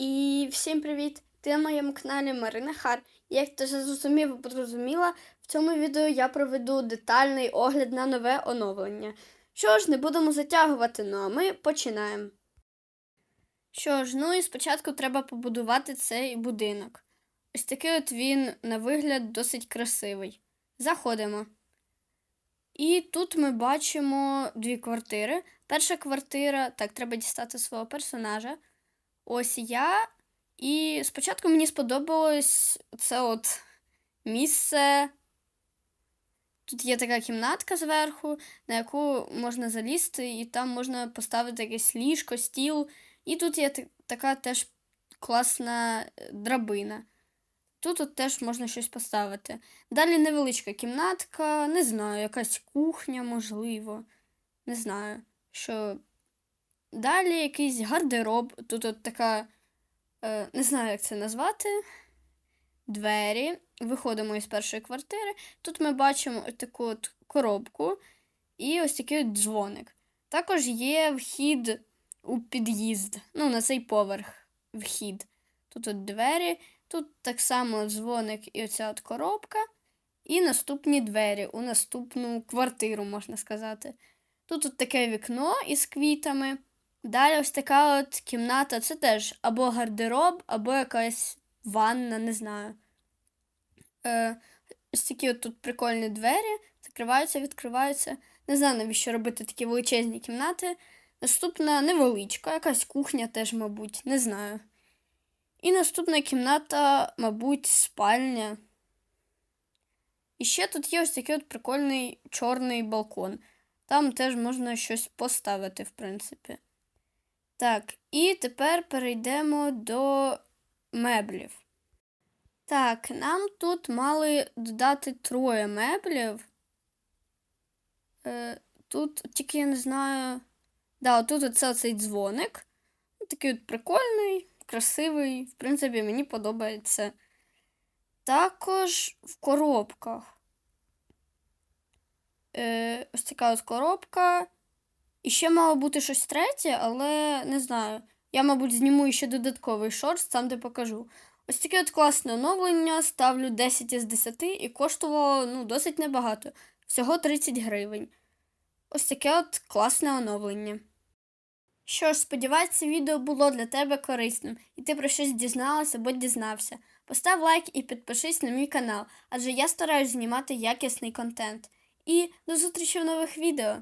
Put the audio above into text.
І всім привіт! Ти на моєму каналі Марина Хар. Як ти вже зрозумів або зрозуміла, в цьому відео я проведу детальний огляд на нове оновлення. Що ж, не будемо затягувати, ну а ми починаємо. Що ж, ну і спочатку треба побудувати цей будинок. Ось такий от він на вигляд досить красивий. Заходимо. І тут ми бачимо дві квартири. Перша квартира, так, треба дістати свого персонажа. Ось я. І спочатку мені сподобалось це от місце. Тут є така кімнатка зверху, на яку можна залізти, і там можна поставити якесь ліжко, стіл. І тут є така теж класна е, драбина. Тут от теж можна щось поставити. Далі невеличка кімнатка, не знаю, якась кухня, можливо. Не знаю, що. Далі якийсь гардероб. Тут от така, е, не знаю, як це назвати. Двері. Виходимо із першої квартири. Тут ми бачимо таку от коробку і ось такий от дзвоник. Також є вхід у під'їзд. Ну, на цей поверх вхід. Тут от двері, тут так само дзвоник і оця от коробка. І наступні двері у наступну квартиру, можна сказати. Тут от таке вікно із квітами. Далі ось така от кімната. Це теж або гардероб, або якась ванна, не знаю. Е, ось такі от тут прикольні двері, закриваються, відкриваються. Не знаю, навіщо робити такі величезні кімнати. Наступна невеличка, якась кухня теж, мабуть, не знаю. І наступна кімната, мабуть, спальня. І ще тут є ось такий от прикольний чорний балкон. Там теж можна щось поставити, в принципі. Так, і тепер перейдемо до меблів. Так, нам тут мали додати троє меблів. Е, тут тільки я не знаю. Да, отут оце цей дзвоник. Ну, Такий от прикольний, красивий. В принципі, мені подобається. Також в коробках. Е, ось така от коробка. І ще мало бути щось третє, але не знаю. Я, мабуть, зніму ще додатковий шорт, там де покажу. Ось таке от класне оновлення, ставлю 10 із 10 і коштувало ну, досить небагато. Всього 30 гривень. Ось таке от класне оновлення. Що ж, сподіваюся, відео було для тебе корисним, і ти про щось дізналася або дізнався. Постав лайк і підпишись на мій канал, адже я стараюсь знімати якісний контент. І до зустрічі в нових відео!